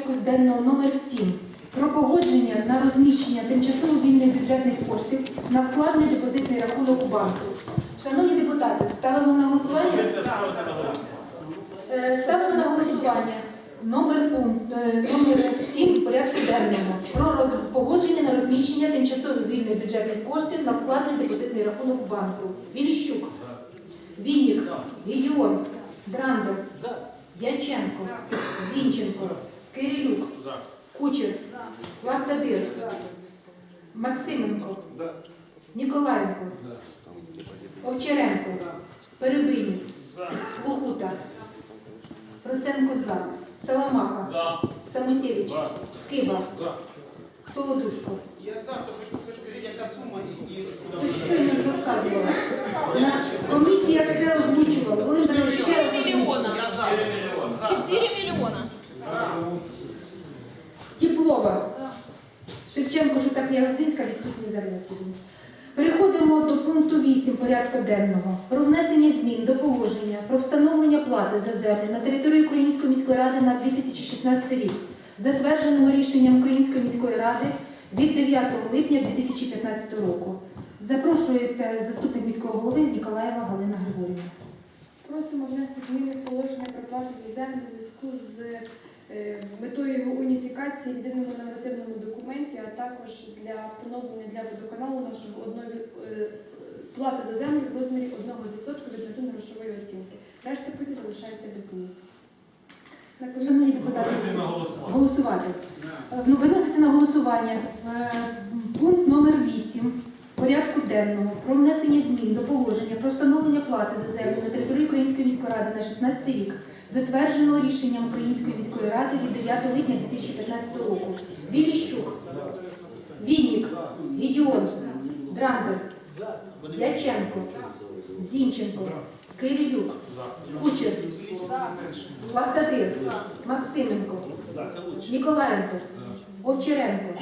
порядку денного номер 7 про погодження на розміщення тимчасово вільних бюджетних коштів на вкладний депозитний рахунок у банку. Шановні депутати, ставимо на голосування? Е, Ставимо на голосування номер е, номер 7 порядку денного про роз- погодження на розміщення тимчасово вільних бюджетних коштів на вкладний депозитний рахунок у банку. Віліщук, Вінник, Гедіон, Драндер, Дяченко, Зінченко, Кирилюк, Кучер, Вахтадир, Максименко, Ніколаєнко, Овчаренко, Перебиніс, Лухута, Проценко за, Саламаха, Самусєвич, Скиба, Солодушко. Я за, то хоч скажіть, яка сума і, То що я не розказувала? На комісіях Шевченко, Шутак Ягодзинська відсутні зараз. Переходимо до пункту 8 порядку денного про внесення змін до положення про встановлення плати за землю на території Української міської ради на 2016 рік, затвердженого рішенням Української міської ради від 9 липня 2015 року. Запрошується заступник міського голови Ніколаєва Галина Григорівна. Просимо внести зміни в положення про плату за землю в зв'язку з е, метою його уніфікації в єдиному нормативному документі, а також для встановлення для водоканалу нашого одної е, плати за землю в розмірі 1% від натурно-грошової оцінки. Решта пунктів залишається без змін. Шановні депутати, голосувати. Е, ну, Виноситься на голосування е, пункт номер 8 порядку денного про внесення змін до положення про встановлення плати за землю на території Української міської ради на 16 рік, затвердженого рішенням Української міської ради від 9 липня 2015 року. Біліщук, Вінник, Гедіон, Драндер, Дяченко, Зінченко, Кирилюк, Кучер, Вахтадир, Максименко, Ніколаєнко, Овчаренко,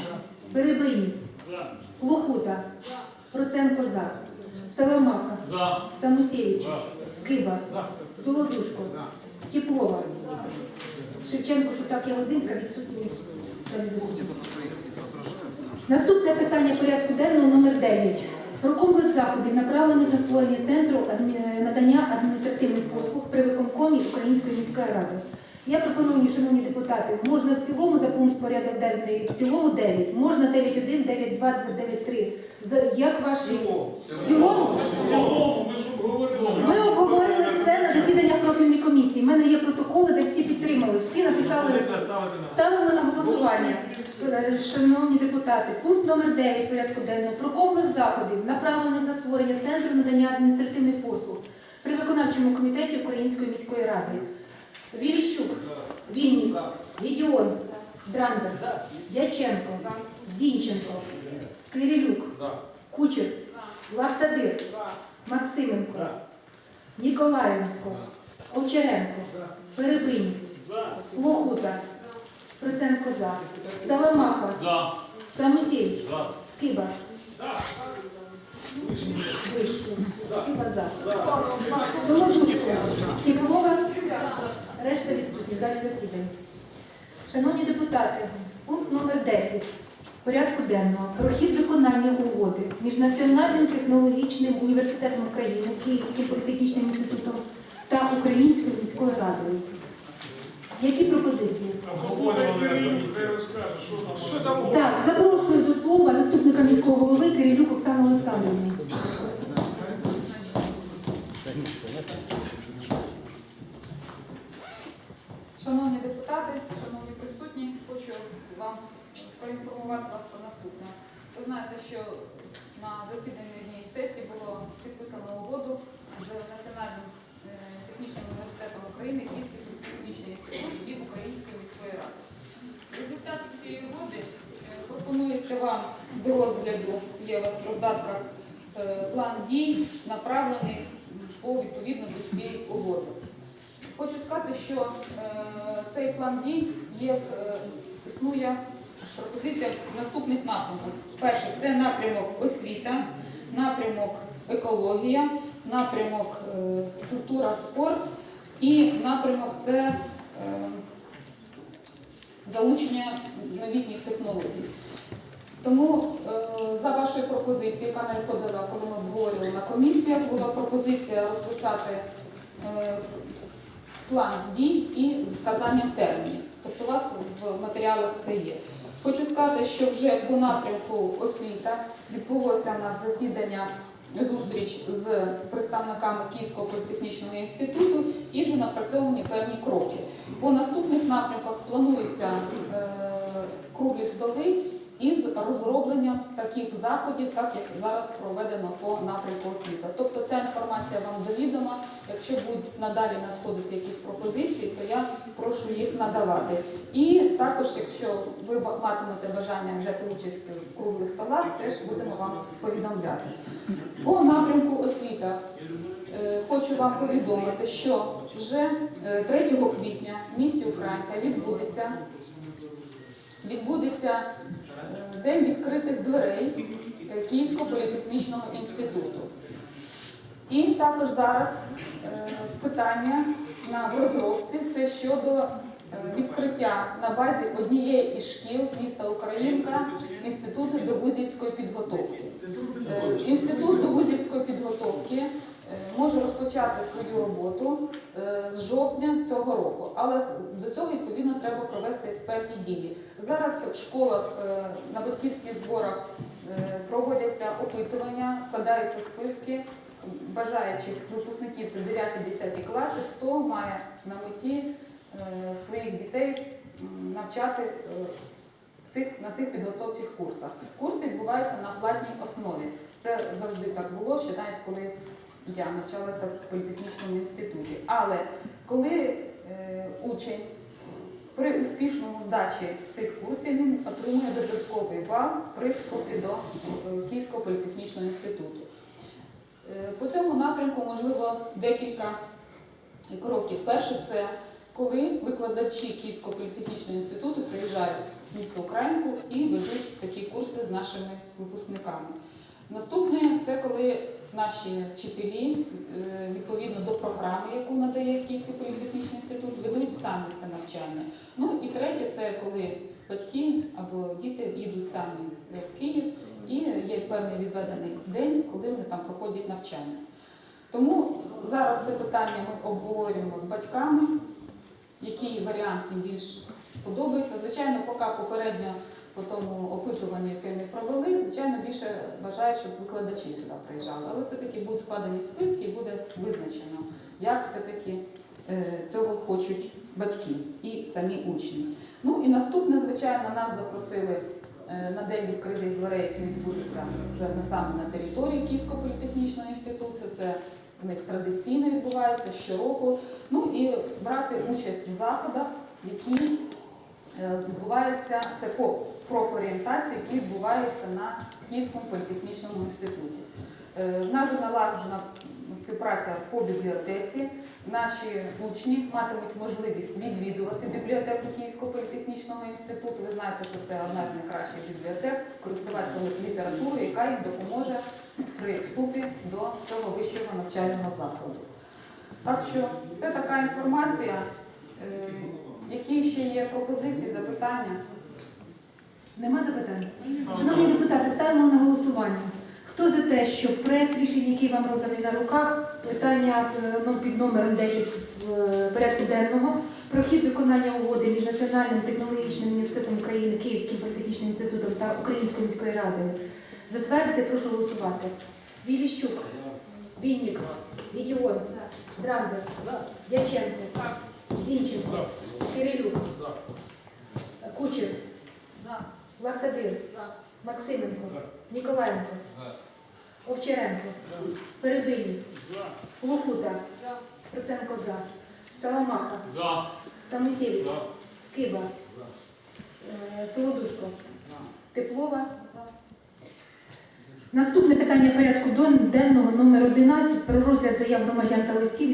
Перебиніс, Плохута, Проценко за, Саламаха, Самусєвич, Скиба, Солодушко, Теплова, Шевченко, Шутак, Ягодзинська, відсутні. Наступне питання порядку денного номер 9. Про комплекс заходів, направлених на створення центру адмі- надання адміністративних послуг при виконкомі Української міської ради. Я пропоную, шановні депутати, можна в цілому за пункт порядок денний, в цілому 9, можна 9.1, 9.2, 9.3. За- Як ваші? В цілому? Ми обговорили все на засіданнях профільної комісії. У мене є протоколи, де всі підтримали, всі написали. Ставимо на голосування. Шановні депутати, пункт номер 9 порядку денного про комплекс заходів, направлених на створення центру надання адміністративних послуг при виконавчому комітеті Української міської ради. Віліщук, Вінник, Гедіон, Драндер, Дяченко, Зінченко, Кирилюк, Кучер, Вахтадир, Максименко, Ніколаєнко, Овчаренко, Перебиніс, Лохута, Проценко за, Саламаха, Самусєвич, Скиба. Вишу. Скиба за. Солодушко, решта відсутні. Залі засідання. Шановні депутати, пункт номер 10 порядку денного про хід виконання угоди між Національним технологічним університетом України, Київським політехнічним інститутом та Українською міською радою. Які пропозиції? Так, запрошую до слова заступника міського голови Кирилюк Оксану Олександрівну. Шановні депутати, шановні присутні, хочу вам проінформувати вас про наступне. Ви знаєте, що на засіданні сесії було підписано угоду з Національним е, технічним університетом України, Київський технічний інститут і Української міської ради. В результаті цієї угоди е, пропонується вам до розгляду, є у вас в роздатках, е, план дій, направлений по відповідно до цієї угоди. Хочу сказати, що е, цей план дій є, е, існує пропозиція в наступних напрямках. Перше, це напрямок освіта, напрямок екологія, напрямок е, культура, спорт і напрямок це залучення новітніх технологій. Тому за вашою пропозицією, яка надходила, коли ми обговорювали на комісіях, була пропозиція розписати план дій і з вказанням термінів. Тобто у вас в матеріалах все є. Хочу сказати, що вже по напрямку освіта відбулося у нас засідання, зустріч з представниками Київського політехнічного інституту і вже напрацьовані певні кроки. По наступних напрямках плануються е, круглі столи із розробленням таких заходів, так як зараз проведено по напрямку освіта. Тобто ця інформація вам довідома. Якщо будуть надалі надходити якісь пропозиції, то я прошу їх надавати. І також, якщо ви матимете бажання взяти участь в круглих столах, теж будемо вам повідомляти. По напрямку освіта е, хочу вам повідомити, що вже е, 3 квітня в місті Українка відбудеться, відбудеться е, День відкритих дверей Київського політехнічного інституту. І також зараз е, питання на розробці це щодо е, відкриття на базі однієї із шкіл міста Українка інституту довузівської підготовки. Е, Інститут довузівської підготовки може розпочати свою роботу з жовтня цього року, але до цього відповідно треба провести певні дії. Зараз в школах е, на батьківських зборах е, проводяться опитування, складаються списки бажаючих з випускників це 9-10 класи, хто має на меті е, своїх дітей навчати на цих підготовчих курсах. Курси відбуваються на платній основі. Це завжди так було, ще навіть коли я навчалася в політехнічному інституті. Але коли учень при успішному здачі цих курсів він отримує додатковий бал при вступі до е, Київського політехнічного інституту. Е, По цьому напрямку можливо декілька кроків. Перше, це коли викладачі Київського політехнічного інституту приїжджають в місто Українку і ведуть такі курси з нашими випускниками. Наступне це коли наші вчителі е, відповідно до програми, яку надає Київський політехнічний інститут, ведуть самі це навчання. Ну і третє, це коли батьки або діти їдуть самі в Київ і є певний відведений день, коли вони там проходять навчання. Тому зараз це питання ми обговорюємо з батьками, який варіант їм більш подобається. Звичайно, поки попередньо по тому опитуванню, яке ми провели, звичайно, більше бажають, щоб викладачі сюди приїжджали. Але все-таки будуть складені списки і буде визначено, як все-таки е, цього хочуть батьки і самі учні. Ну і наступне, звичайно, нас запросили е, на день відкритих дверей, який відбудеться вже не саме на території Київського політехнічного інституту. Це в них традиційно відбувається щороку. Ну і брати участь в заходах, які е, відбуваються це по профорієнтації, які відбуваються на Київському політехнічному інституті. Е, В нас вже налагоджена співпраця по бібліотеці. Наші учні матимуть можливість відвідувати бібліотеку Київського політехнічного інституту. Ви знаєте, що це одна з найкращих бібліотек, користуватися літературою, яка їм допоможе при вступі до цього вищого навчального закладу. Так що це така інформація. Е, Які ще є пропозиції, запитання? Нема запитань? Шановні депутати, ставимо на голосування. Хто за те, щоб проект рішення, який вам розданий на руках, питання е, ну, під номером 10 е, порядку денного, про хід виконання угоди між Національним технологічним університетом України, Київським політехнічним інститутом та Українською міською радою затвердити, прошу голосувати. Віліщук, Вінник, Відіон, Драндер, Дяченко, Зінченко, Кирилюк, Кучер, Лахтадир, Максименко, Ніколаєнко, Овчаренко, Перебиліс, Лухута, Проценко за, Саламаха, Самусєвич, Скиба, е, Солодушко, Теплова. Наступне питання порядку денного номер 11 про розгляд заяв громадян та листів.